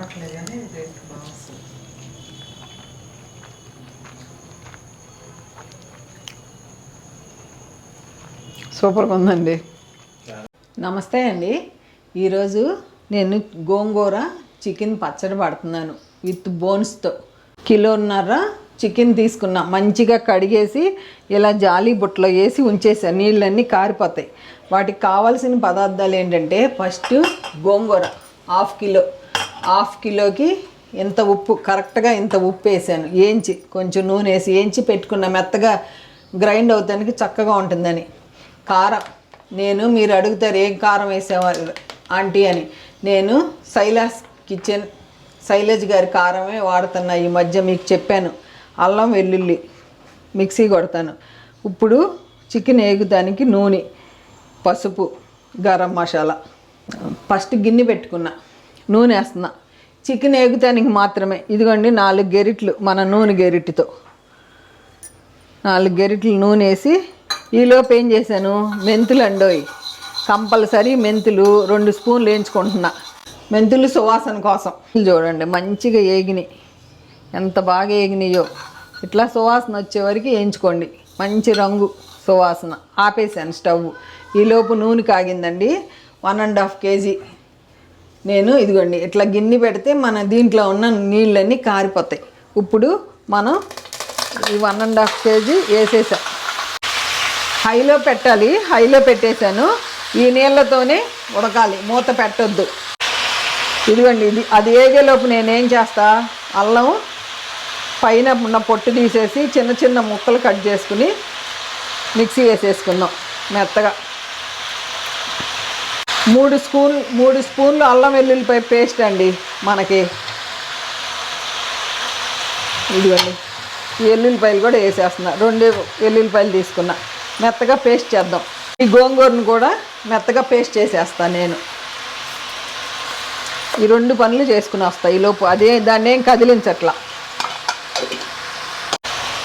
కనపట్లేదు కానీ రేట్ బాగా వస్తుంది సూపర్గా ఉందండి. నమస్తే అండి. ఈరోజు నేను గోంగూర చికెన్ పచ్చడి పడుతున్నాను విత్ బోన్స్తో. కిలోన్నర చికెన్ తీసుకున్నా. మంచిగా కడిగేసి ఇలా జాలీ బుట్టలో వేసి ఉంచేసాను నీళ్ళన్నీ కారిపోతాయి. వాటికి కావాల్సిన పదార్థాలు ఏంటంటే ఫస్ట్ గోంగూర హాఫ్ కిలో. హాఫ్ కిలోకి ఇంత ఉప్పు కరెక్ట్గా ఇంత ఉప్పు వేసాను. ఏంచి కొంచెం నూనె వేసి ఏంచి పెట్టుకున్న మెత్తగా గ్రైండ్ అవుతానికి చక్కగా ఉంటుందని. కారం నేను మీరు అడుగుతారు ఏం కారం వేసేవారు? ఆంటీ అని. నేను శైలాస్ కిచెన్ శైలజ్ గారి కారమే వాడుతున్నా ఈ మధ్య మీకు చెప్పాను. అల్లం వెల్లుల్లి మిక్సీ కొడతాను. ఇప్పుడు చికెన్ వేగుదానికి నూనె పసుపు గరం మసాలా. ఫస్ట్ గిన్నె పెట్టుకున్నా. నూనె వేస్తున్నా. చికెన్ వేగుతానికి మాత్రమే. ఇదిగోండి నాలుగు గెరిట్లు మన నూనె గెరిటితో. నాలుగు గెరిట్లు నూనె వేసి ఈలోపు ఏం చేశాను? మెంతులు అండోయి. కంపల్సరీ మెంతులు రెండు స్పూన్లు వేయించుకుంటున్నా. మెంతులు సువాసన కోసం. చూడండి మంచిగా ఏగినాయి. ఎంత బాగా ఏగినాయో. ఇట్లా సువాసన వచ్చే వరకు వేయించుకోండి. మంచి రంగు సువాసన. ఆపేసాను స్టవ్. ఈలోపు నూనె కాగిందండి. వన్ అండ్ హాఫ్ కేజీ నేను ఇదిగోండి ఇట్లా గిన్నె పెడితే మన దీంట్లో ఉన్న నీళ్ళన్నీ కారిపోతాయి. ఇప్పుడు మనం ఈ వన్ అండ్ హాఫ్ కేజీ వేసేసాం. హైలో పెట్టాలి హైలో పెట్టేశాను. ఈ నీళ్ళతోనే ఉడకాలి మూత పెట్టొద్దు. ఇదిగోండి ఇది అది ఏగేలోపు నేనేం చేస్తా? అల్లం పైన ఉన్న పొట్టు తీసేసి చిన్న చిన్న ముక్కలు కట్ చేసుకుని మిక్సీ వేసేసుకుందాం మెత్తగా. మూడు స్పూన్ మూడు స్పూన్లు అల్లం వెల్లుల్లిపాయ పేస్ట్ అండి మనకి. ఇదిగోండి. ఎల్లుల్లిపాయలు కూడా వేసేస్తున్నా. రెండు ఎల్లుల్లిపాయలు తీసుకున్నా. మెత్తగా పేస్ట్ చేద్దాం. ఈ గోంగూరను కూడా మెత్తగా పేస్ట్ చేసేస్తాను నేను. ఈ రెండు పనులు చేసుకుని వస్తాయి ఈలోపు అదే దాన్ని ఏం కదిలించట్లా.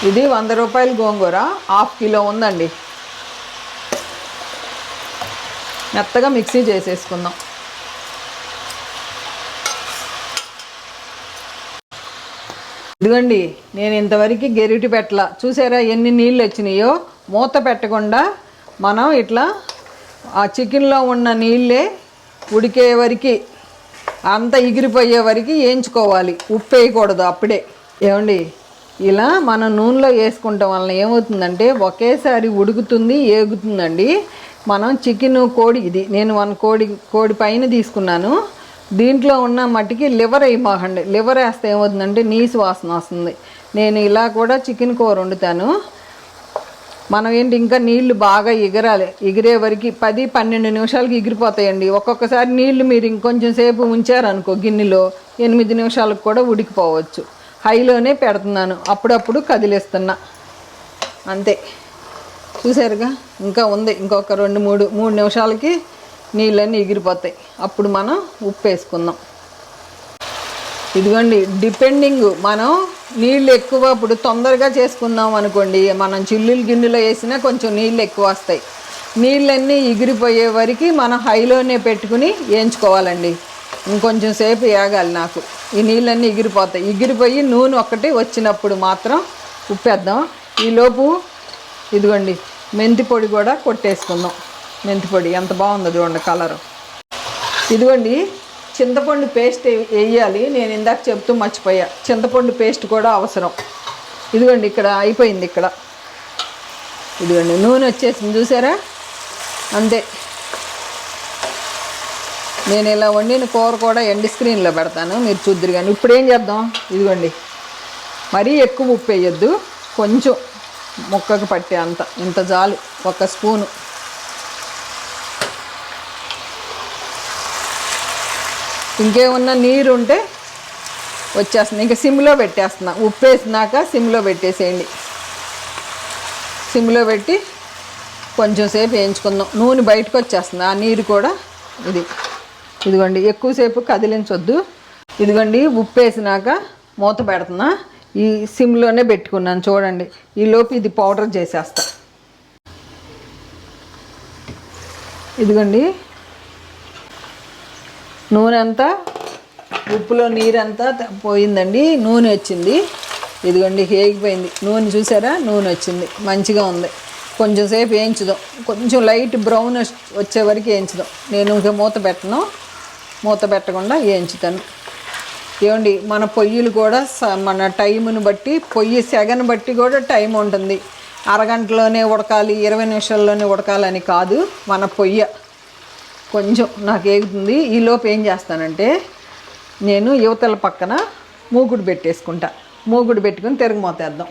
ఇది వంద రూపాయల గోంగూర. హాఫ్ కిలో ఉందండి. మెత్తగా మిక్సీ చేసేసుకుందాం. ఇదిగోండి నేను ఇంతవరకు గెరిటి పెట్టల. చూసారా ఎన్ని నీళ్ళు వచ్చినాయో? మూత పెట్టకుండా మనం ఇట్లా ఆ చికెన్లో ఉన్న నీళ్ళే ఉడికే వరకు అంత ఎగిరిపోయే వరకు వేయించుకోవాలి. ఉప్పు వేయకూడదు అప్పుడే. ఏమండి? ఇలా మనం నూనెలో వేసుకుంటాం వలన ఏమవుతుందంటే ఒకేసారి ఉడుకుతుంది ఏగుతుందండి. మనం చికెన్ కోడి ఇది నేను వన్ కోడి కోడి పైన తీసుకున్నాను. దీంట్లో ఉన్న మట్టికి లివర్ వేయమాకండి లివర్ వేస్తే ఏమవుతుందంటే నీసు వాసన వస్తుంది. నేను ఇలా కూడా చికెన్ కూర వండుతాను. మనం ఏంటి ఇంకా నీళ్ళు బాగా ఎగరాలి. ఎగిరే వరకు పది పన్నెండు నిమిషాలకి ఎగిరిపోతాయండి. ఒక్కొక్కసారి నీళ్ళు మీరు ఇంకొంచెం సేపు ఉంచారనుకో గిన్నెలో ఎనిమిది నిమిషాలకు కూడా ఉడికిపోవచ్చు. హైలోనే పెడుతున్నాను. అప్పుడప్పుడు కదిలిస్తున్నా. అంతే. చూసారుగా ఇంకా ఉంది. ఇంకొక రెండు మూడు మూడు నిమిషాలకి నీళ్ళన్నీ ఎగిరిపోతాయి. అప్పుడు మనం ఉప్పు వేసుకుందాం ఇదిగోండి డిపెండింగ్. మనం నీళ్ళు ఎక్కువ ఇప్పుడు తొందరగా చేసుకుందాం అనుకోండి. మనం చిల్లులు గిన్నెలో వేసినా కొంచెం నీళ్ళు ఎక్కువ వస్తాయి. నీళ్ళన్నీ ఎగిరిపోయే వరకు మనం హైలోనే పెట్టుకుని వేయించుకోవాలండి. ఇంకొంచెం సేపు వేగాలి నాకు. ఈ నీళ్ళన్నీ ఎగిరిపోతాయి. ఎగిరిపోయి నూనె ఒక్కటి వచ్చినప్పుడు మాత్రం ఉప్పేద్దాం. ఈలోపు ఇదిగోండి మెంతి పొడి కూడా కొట్టేసుకుందాం. మెంతి పొడి ఎంత బాగుందో చూడండి కలరు. ఇదిగోండి చింతపండు పేస్ట్ వేయాలి. నేను ఇందాక చెప్తూ మర్చిపోయా. చింతపండు పేస్ట్ కూడా అవసరం. ఇదిగోండి ఇక్కడ అయిపోయింది ఇక్కడ. ఇదిగోండి నూనె వచ్చేసింది. చూసారా? అంతే. నేను ఇలా వండిన కూర కూడా ఎండి స్క్రీన్లో పెడతాను. మీరు చూద్దరు కానీ ఇప్పుడు ఏం చేద్దాం? ఇదిగోండి. మరీ ఎక్కువ ఉప్పు వేయొద్దు. కొంచెం ముక్కకు పట్టే అంత. ఇంత చాలు. ఒక స్పూను. ఇంకేమన్నా నీరు ఉంటే వచ్చేస్తుంది ఇంకా సిమ్లో పెట్టేస్తున్నా. ఉప్పు వేసినాక సిమ్లో పెట్టేసేయండి. సిమ్లో పెట్టి కొంచెం సేపు వేయించుకుందాం. నూనె బయటకు వచ్చేస్తుంది. ఆ నీరు కూడా ఇది. ఇదిగోండి ఎక్కువసేపు కదిలించొద్దు. ఇదిగోండి ఉప్పు వేసినాక మూత పెడుతున్నా. ఈ సిమ్లోనే పెట్టుకున్నాను చూడండి. ఈ లోపు ఇది పౌడర్ చేసేస్తా. ఇదిగోండి నూనె అంతా ఉప్పులో నీరంతా పోయిందండి నూనె వచ్చింది. ఇదిగోండి హేగిపోయింది. నూనె చూసారా? నూనె వచ్చింది. మంచిగా ఉంది. కొంచెం సేపు వేయించుదాం. కొంచెం లైట్ బ్రౌన్ వచ్చే వరకు వేయించుదాం. నేను ఇంకా మూత పెట్టను. మూత పెట్టకుండా వేయించుతాను. ఏమండి మన పొయ్యిలు కూడా స- మన టైముని బట్టి పొయ్యి సెగను బట్టి కూడా టైం ఉంటుంది. అరగంటలోనే ఉడకాలి ఇరవై నిమిషాల్లోనే ఉడకాలని కాదు మన పొయ్య. కొంచెం నాకు ఏగుతుంది. ఈలోపు ఏం చేస్తానంటే నేను యువతల పక్కన మూగుడు పెట్టేసుకుంటా. మూగుడు పెట్టుకుని తిరగమోతేద్దాం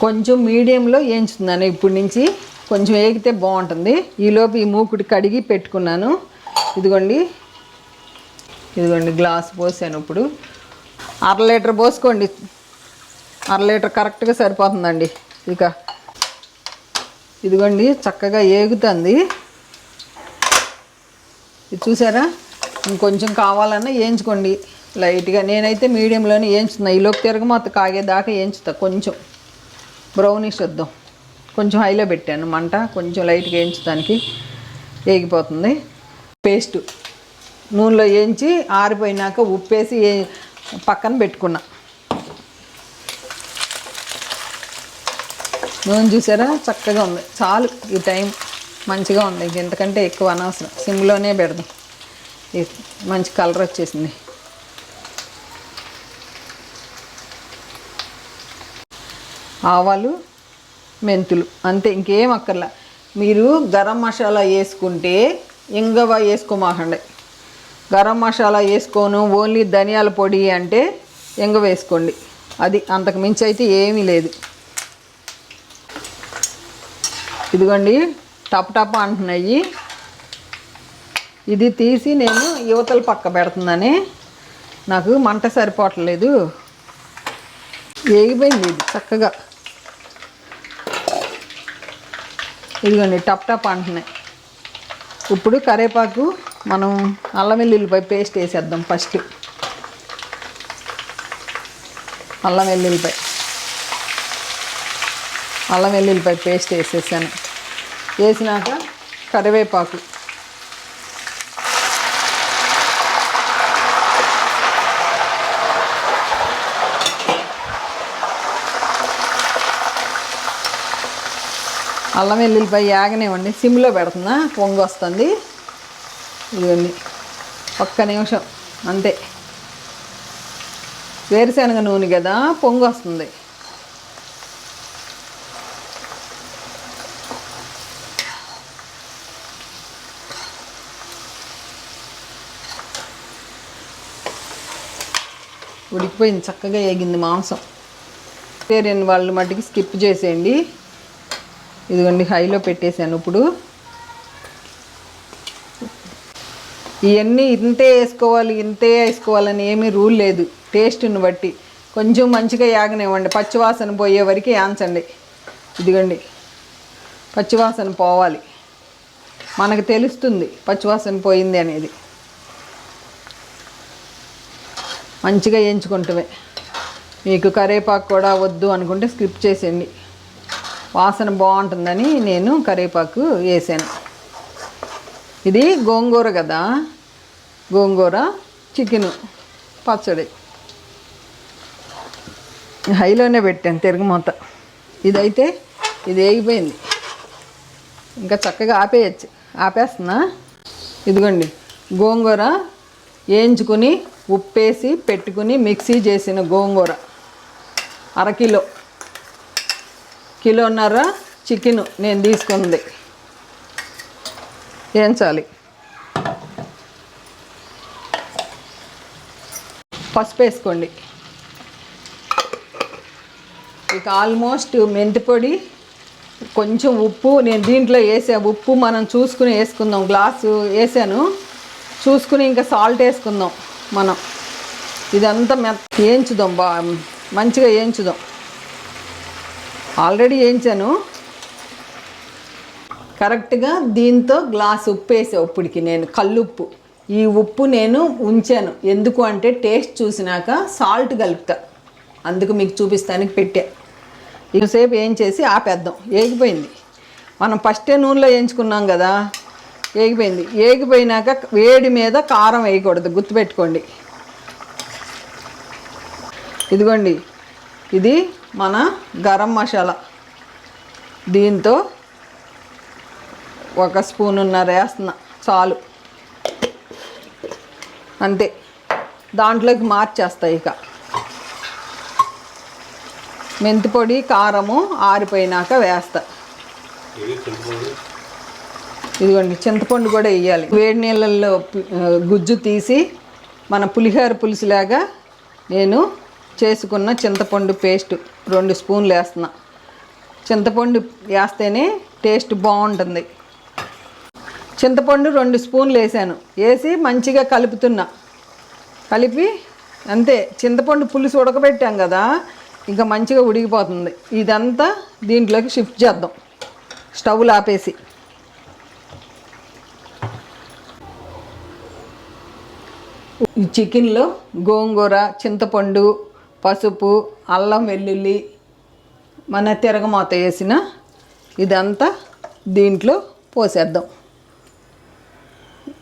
కొంచెం మీడియంలో వేయించుతున్నాను ఇప్పటి నుంచి. కొంచెం ఏగితే బాగుంటుంది. ఈలోపు ఈ మూకుడు కడిగి పెట్టుకున్నాను. ఇదిగోండి ఇదిగోండి గ్లాస్ పోసాను ఇప్పుడు అర లీటర్ పోసుకోండి. అర లీటర్ కరెక్ట్గా సరిపోతుందండి. ఇక ఇదిగోండి చక్కగా ఏగుతుంది. ఇది చూసారా? ఇంకొంచెం కావాలన్నా వేయించుకోండి లైట్గా నేనైతే మీడియంలోనే వేయించుతున్నా ఈలోపు తిరగమాత కాగేదాకా వేయించుతా కొంచెం. బ్రౌనిష్ వద్దాం. కొంచెం హైలో పెట్టాను. మంట కొంచెం లైట్గా వేయించడానికి వేగిపోతుంది పేస్ట్ నూనెలో వేయించి ఆరిపోయినాక ఉప్పేసి పక్కన పెట్టుకున్నా. నూనె చూసారా? చక్కగా ఉంది. చాలు ఈ టైం. మంచిగా ఉంది. ఇంక ఎంతకంటే ఎక్కువ అనవసరం. సిమ్లోనే పెడదాం. ఇది మంచి కలర్ వచ్చేసింది. ఆవాలు మెంతులు. అంతే ఇంకేం అక్కర్లా. మీరు గరం మసాలా వేసుకుంటే ఇంగవ వేసుకోమాకండి. గరం మసాలా వేసుకోను ఓన్లీ ధనియాల పొడి అంటే ఇంగ వేసుకోండి. అది అంతకు మించి అయితే ఏమీ లేదు. ఇదిగోండి టప్ టప్ అంటున్నాయి. ఇది తీసి నేను యువతల పక్క పెడుతుందని నాకు మంట సరిపోవట్లేదు. వేగిపోయింది ఇది చక్కగా. ఇదిగోండి టప్ టప్ అంటున్నాయి. ఇప్పుడు కరేపాకు మనం అల్లం వెల్లుల్లిపాయ పేస్ట్ వేసేద్దాం ఫస్ట్. అల్లం వెల్లుల్లిపాయ. అల్లం వెల్లుల్లిపాయ పేస్ట్ వేసేసాను. వేసినాక కరివేపాకు. అల్లం వెల్లుల్లిపాయ యాగనివ్వండి. సిమ్లో పెడుతున్నా పొంగి వస్తుంది ఇదిగోండి. ఒక్క నిమిషం. అంతే. వేరుశనగ నూనె కదా పొంగు వస్తుంది. ఉడికిపోయింది చక్కగా ఏగింది మాంసం. వేరే వాళ్ళు మట్టికి స్కిప్ చేసేయండి. ఇదిగోండి హైలో పెట్టేశాను ఇప్పుడు. ఇవన్నీ ఇంతే వేసుకోవాలి ఇంతే వేసుకోవాలని ఏమీ రూల్ లేదు. టేస్ట్ని బట్టి. కొంచెం మంచిగా యాగనివ్వండి. పచ్చివాసన పోయే వరకు యాంచండి ఇదిగోండి. పచ్చివాసన పోవాలి. మనకు తెలుస్తుంది పచ్చివాసన పోయింది అనేది. మంచిగా వేయించుకుంటమే. మీకు కరేపాకు కూడా వద్దు అనుకుంటే స్కిప్ చేసేయండి. వాసన బాగుంటుందని నేను కరివేపాకు వేసాను. ఇది గోంగూర కదా? గోంగూర చికెను పచ్చడి. హైలోనే పెట్టాను తిరగమూత ఇదైతే ఇది వేగిపోయింది. ఇంకా చక్కగా ఆపేయచ్చు. ఆపేస్తున్నా? ఇదిగోండి. గోంగూర వేయించుకుని ఉప్పేసి పెట్టుకుని మిక్సీ చేసిన గోంగూర. అరకిలో కిలోన్నర చికెను నేను తీసుకుంది. వేయించాలి. పసుపు వేసుకోండి. ఇక ఆల్మోస్ట్ మెంతి పొడి కొంచెం ఉప్పు నేను దీంట్లో వేసా ఉప్పు మనం చూసుకుని వేసుకుందాం. గ్లాసు వేసాను. చూసుకుని ఇంకా సాల్ట్ వేసుకుందాం మనం. ఇదంతా మె వేయించుదాం బా మంచిగా వేయించుదాం. ఆల్రెడీ వేయించాను. కరెక్ట్గా దీంతో గ్లాస్ ఉప్పు వేసా ఉప్పుడికి నేను కల్లుప్పు. ఈ ఉప్పు నేను ఉంచాను. ఎందుకు అంటే టేస్ట్ చూసినాక సాల్ట్ కలుపుతా. అందుకు మీకు చూపిస్తానికి పెట్టా. ఇంతసేపు ఏం చేసి ఆపేద్దాం. ఏగిపోయింది. మనం ఫస్టే నూనెలో వేయించుకున్నాం కదా. ఏగిపోయింది. ఏగిపోయినాక వేడి మీద కారం వేయకూడదు. గుర్తుపెట్టుకోండి. ఇదిగోండి. ఇది మన గరం మసాలా. దీంతో ఒక స్పూనున్నర వేస్తున్నా చాలు. అంతే. దాంట్లోకి మార్చేస్తాయి ఇక. మెంతి పొడి కారము ఆరిపోయినాక వేస్తా. ఇదిగోండి చింతపండు కూడా వేయాలి. వేడి నీళ్ళల్లో గుజ్జు తీసి మన పులిహోర పులుసులాగా నేను చేసుకున్న చింతపండు పేస్ట్. రెండు స్పూన్లు వేస్తున్నా. చింతపండు వేస్తేనే టేస్ట్ బాగుంటుంది. చింతపండు రెండు స్పూన్లు వేసాను. వేసి మంచిగా కలుపుతున్నా. కలిపి అంతే చింతపండు పులుసు ఉడకబెట్టాం కదా ఇంకా మంచిగా ఉడికిపోతుంది. ఇదంతా దీంట్లోకి షిఫ్ట్ చేద్దాం. స్టవ్ ఆపేసి ఈ చికెన్లో గోంగూర చింతపండు పసుపు అల్లం వెల్లుల్లి మన తిరగమాత వేసిన ఇదంతా దీంట్లో పోసేద్దాం.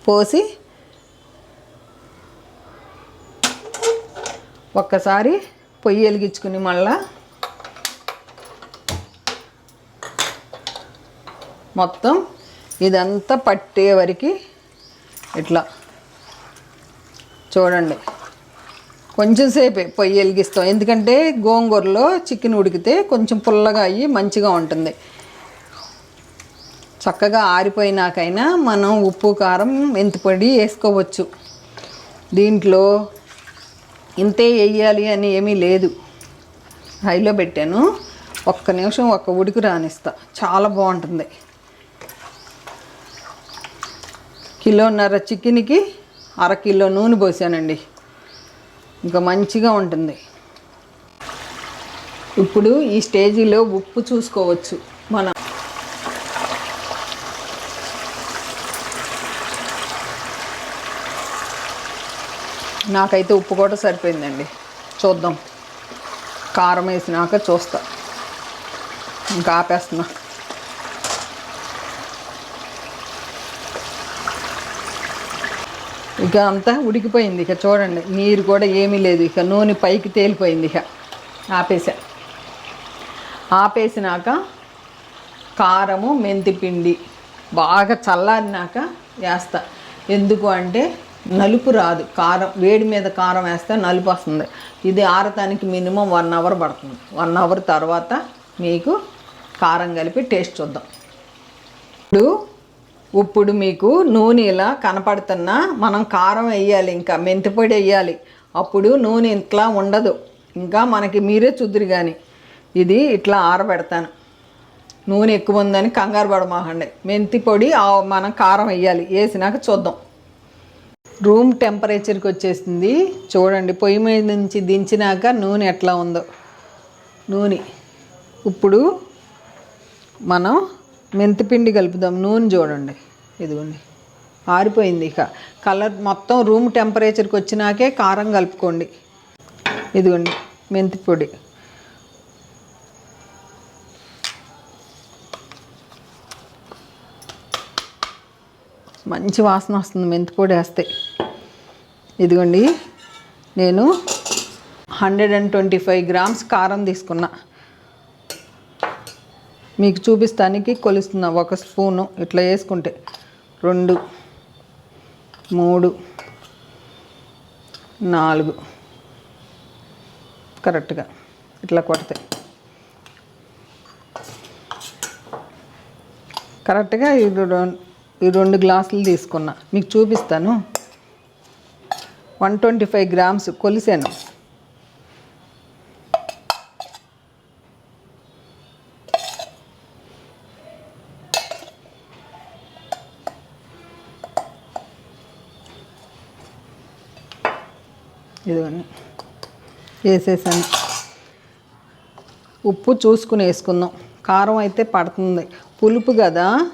పోసి ఒక్కసారి పొయ్యి వెలిగించుకుని మళ్ళా మొత్తం ఇదంతా పట్టే వరకు ఇట్లా చూడండి. కొంచెం సేపే పొయ్యి వెలిగిస్తాం. ఎందుకంటే గోంగూరలో చికెన్ ఉడికితే కొంచెం పుల్లగా అయ్యి మంచిగా ఉంటుంది. చక్కగా ఆరిపోయినాకైనా మనం ఉప్పు కారం మెంతిపొడి వేసుకోవచ్చు. దీంట్లో ఇంతే వేయాలి అని ఏమీ లేదు. హైలో పెట్టాను. ఒక్క నిమిషం ఒక్క ఉడికి రానిస్తా. చాలా బాగుంటుంది. కిలోన్నర చికెన్కి అర కిలో నూనె పోసానండి. ఇంకా మంచిగా ఉంటుంది. ఇప్పుడు ఈ స్టేజీలో ఉప్పు చూసుకోవచ్చు మనం నాకైతే ఉప్పు కూడా సరిపోయిందండి. చూద్దాం. కారం వేసినాక చూస్తా. ఇంకా ఆపేస్తున్నా. ఇక అంతా ఉడికిపోయింది ఇక చూడండి. నీరు కూడా ఏమీ లేదు ఇక. నూనె పైకి తేలిపోయింది ఇక. ఆపేసా. ఆపేసినాక కారము మెంతిపిండి బాగా చల్లారినాక వేస్తా. ఎందుకు అంటే నలుపు రాదు. కారం వేడి మీద కారం వేస్తే నలుపు వస్తుంది. ఇది ఆరటానికి మినిమం వన్ అవర్ పడుతుంది. వన్ అవర్ తర్వాత మీకు కారం కలిపి టేస్ట్ చూద్దాం. ఇప్పుడు ఇప్పుడు మీకు నూనె ఇలా కనపడుతున్నా మనం కారం వేయాలి ఇంకా మెంతిపొడి వేయాలి. అప్పుడు నూనె ఇట్లా ఉండదు. ఇంకా మనకి మీరే చూద్దరు కానీ ఇది ఇట్లా ఆరబెడతాను. నూనె ఎక్కువ ఉందని కంగారు పడమాకండి. మెంతి పొడి మనం కారం వేయాలి. వేసినాక చూద్దాం. రూమ్ టెంపరేచర్కి వచ్చేసింది. చూడండి పొయ్యి మీద నుంచి దించినాక నూనె ఎట్లా ఉందో. నూనె. ఇప్పుడు మనం మెంతిపిండి కలుపుదాం. నూనె చూడండి. ఇదిగోండి. ఆరిపోయింది ఇక. కలర్ మొత్తం రూమ్ టెంపరేచర్కి వచ్చినాకే కారం కలుపుకోండి. ఇదిగోండి మెంతి పొడి మంచి వాసన వస్తుంది మెంతి పొడి వేస్తే. ఇదిగోండి నేను hundred and twenty five grams కారం తీసుకున్నా. మీకు చూపిస్తానికి కొలుస్తున్నా ఒక స్పూను ఇట్లా వేసుకుంటే. రెండు మూడు నాలుగు. కరెక్ట్గా ఇట్లా కొడితే. కరెక్ట్గా ఇది ఈ రెండు గ్లాసులు తీసుకున్నా. మీకు చూపిస్తాను. వన్ ట్వంటీ ఫైవ్ గ్రామ్స్ కొలిసాను. ఇదిగోండి. వేసేసాను. ఉప్పు చూసుకుని వేసుకుందాం. కారం అయితే పడుతుంది. పులుపు కదా?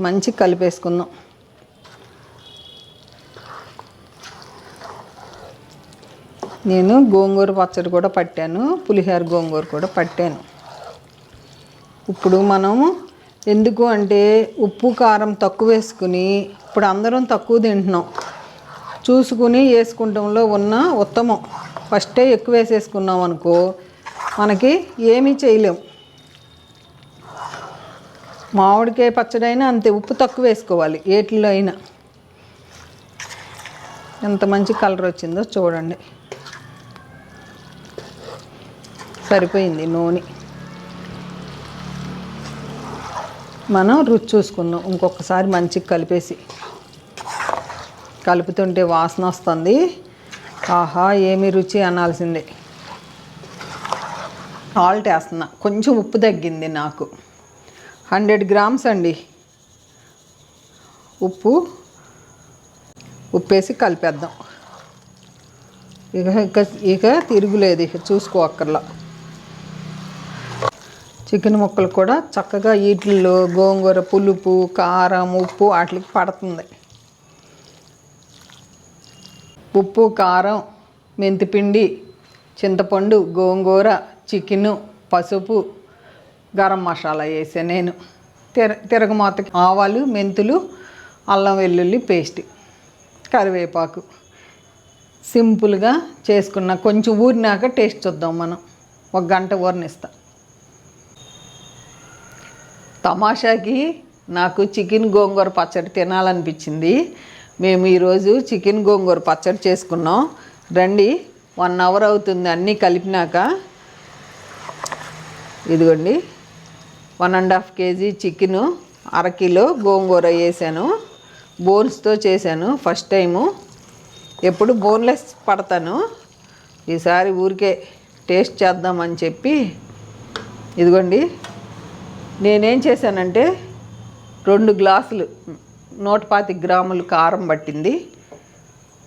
మంచి కలిపేసుకుందాం. నేను గోంగూర పచ్చడి కూడా పట్టాను పులిహోర గోంగూర కూడా పట్టాను. ఇప్పుడు మనము ఎందుకు అంటే ఉప్పు కారం తక్కువ వేసుకుని ఇప్పుడు అందరం తక్కువ తింటున్నాం. చూసుకుని వేసుకుంటంలో ఉన్న ఉత్తమం. ఫస్టే ఎక్కువ వేసేసుకున్నాం అనుకో మనకి ఏమీ చేయలేం. మామిడికాయ పచ్చడైనా అంతే ఉప్పు తక్కువ వేసుకోవాలి ఏటిలో అయినా. ఎంత మంచి కలర్ వచ్చిందో చూడండి. సరిపోయింది నూనె. మనం రుచి చూసుకుందాం ఇంకొకసారి మంచిగా కలిపేసి. కలుపుతుంటే వాసన వస్తుంది. ఆహా ఏమి రుచి అనాల్సిందే. సాల్ట్ వేస్తున్నా కొంచెం ఉప్పు తగ్గింది నాకు. హండ్రెడ్ గ్రామ్స్ అండి. ఉప్పు ఉప్పేసి కలిపేద్దాం. ఇక ఇక ఇక తిరుగులేదు ఇక చూసుకో అక్కర్లా చికెన్ ముక్కలు కూడా చక్కగా వీటిల్లో గోంగూర పులుపు కారం ఉప్పు వాటికి పడుతుంది. ఉప్పు కారం మెంతిపిండి చింతపండు గోంగూర చికెను పసుపు గరం మసాలా వేసా నేను. తిర తిరగమాతకి ఆవాలు మెంతులు అల్లం వెల్లుల్లి పేస్ట్ కరివేపాకు. సింపుల్గా చేసుకున్న కొంచెం ఊరినాక టేస్ట్ చూద్దాం మనం. ఒక గంట ఊరనిస్తా. తమాషాకి నాకు చికెన్ గోంగూర పచ్చడి తినాలనిపించింది. మేము ఈరోజు చికెన్ గోంగూర పచ్చడి చేసుకున్నాం. రండి వన్ అవర్ అవుతుంది అన్నీ కలిపినాక. ఇదిగోండి. One and half KG chicken అరకిలో గోంగూర వేసాను. బోన్స్తో చేశాను ఫస్ట్ టైము. ఎప్పుడు బోన్లెస్ పడతాను. ఈసారి ఊరికే టేస్ట్ చేద్దామని చెప్పి ఇదిగోండి. నేనేం చేశానంటే రెండు గ్లాసులు నూట పాతి గ్రాములు కారం పట్టింది.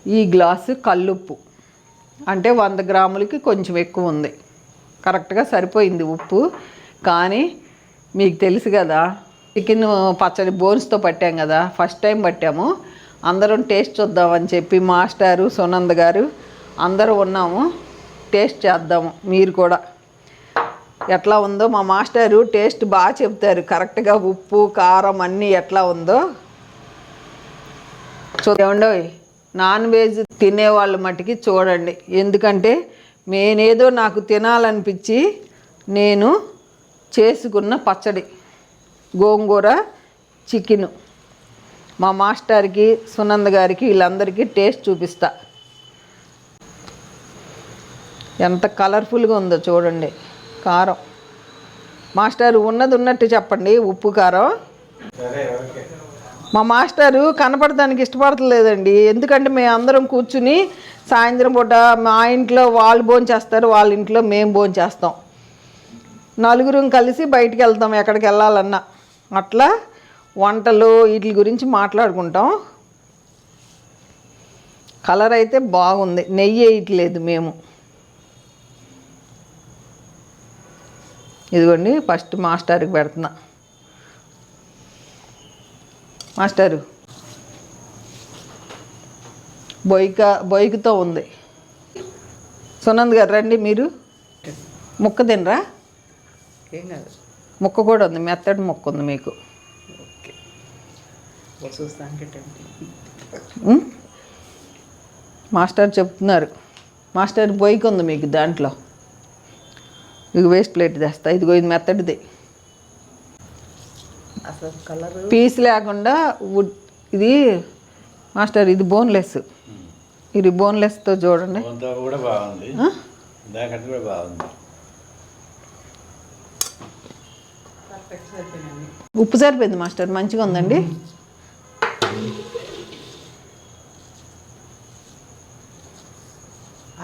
ఈ గ్లాసు కల్లుప్పు. అంటే వంద గ్రాములకి కొంచెం ఎక్కువ ఉంది. కరెక్ట్గా సరిపోయింది ఉప్పు. కానీ మీకు తెలుసు కదా చికెన్ పచ్చడి బోన్స్తో పట్టాం కదా ఫస్ట్ టైం పట్టాము. అందరం టేస్ట్ చూద్దామని చెప్పి మాస్టారు సునంద్ గారు అందరూ ఉన్నాము టేస్ట్ చేద్దాము మీరు కూడా. ఎట్లా ఉందో మా మాస్టారు టేస్ట్ బాగా చెప్తారు. కరెక్ట్గా ఉప్పు కారం అన్నీ ఎట్లా ఉందో. చూడండి నాన్ వెజ్ తినేవాళ్ళు మటుకి చూడండి. ఎందుకంటే నేనేదో నాకు తినాలనిపించి నేను చేసుకున్న పచ్చడి. గోంగూర చికెను. మా మాస్టర్కి సునంద్ గారికి వీళ్ళందరికీ టేస్ట్ చూపిస్తా. ఎంత కలర్ఫుల్గా ఉందో చూడండి. కారం. మాస్టర్ ఉన్నది ఉన్నట్టు చెప్పండి. ఉప్పు కారం. మా మాస్టరు కనపడటానికి ఇష్టపడతలేదండి. ఎందుకంటే మేము అందరం కూర్చుని సాయంత్రం పూట మా ఇంట్లో వాళ్ళు భోంచేస్తారు వాళ్ళ ఇంట్లో మేము భోంచేస్తాం. నలుగురం కలిసి బయటికి వెళ్తాం ఎక్కడికి వెళ్ళాలన్నా. అట్లా వంటలు వీటి గురించి మాట్లాడుకుంటాం. కలర్ అయితే బాగుంది. నెయ్యి వేయట్లేదు మేము. ఇదిగోండి ఫస్ట్ మాస్టర్కి పెడుతున్నా. మాస్టరు బొయ్క బొయ్యకుతో ఉంది. సునంద్ గారు రండి మీరు. ముక్క తినరా? ఏం కాదు. ముక్క కూడా ఉంది మెత్తడి ముక్క ఉంది మీకు? మాస్టర్ చెప్తున్నారు. మాస్టర్ బొయ్కి ఉంది మీకు దాంట్లో. ఇక వేస్ట్ ప్లేట్ తెస్తా. ఇదిగో ఇది మెత్తడిది అసలు కలర్ పీస్ లేకుండా వుడ్ ఇది మాస్టర్ ఇది బోన్లెస్ ఇది బోన్లెస్తో చూడండి. కూడా బాగుంది. కూడా బాగుంది. ఉప్పు సరిపోయింది మాస్టర్. మంచిగా ఉందండి.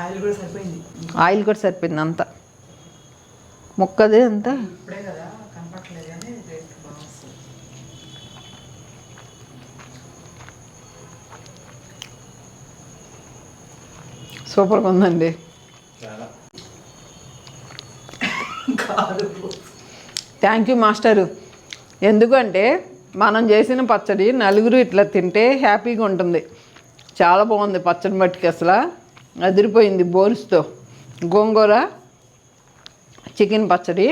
ఆయిల్ కూడా సరిపోయింది. ఆయిల్ కూడా సరిపోయింది అంతా. ముక్కది అంతా. ఇప్పుడే కదా కనపట్లేదు కానీ రేట్ బాగా వస్తుంది. సూపర్గా ఉందండి. చాలా. కాదు. Thank you master. ఎందుకంటే మనం చేసిన పచ్చడి నలుగురు ఇట్లా తింటే హ్యాపీగా ఉంటుంది. చాలా బాగుంది పచ్చడి మట్టికి అసలు. అదిరిపోయింది బోన్స్తో గోంగూర చికెన్ పచ్చడి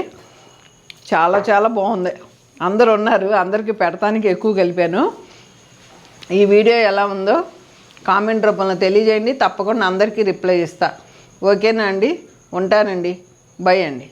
చాలా చాలా బాగుంది. అందరు ఉన్నారు అందరికీ పెడతానికి ఎక్కువ కలిపాను. ఈ వీడియో ఎలా ఉందో కామెంట్ రూపంలో తెలియజేయండి తప్పకుండా అందరికీ రిప్లై ఇస్తా. ఓకేనా అండి? ఉంటానండి. బై అండి.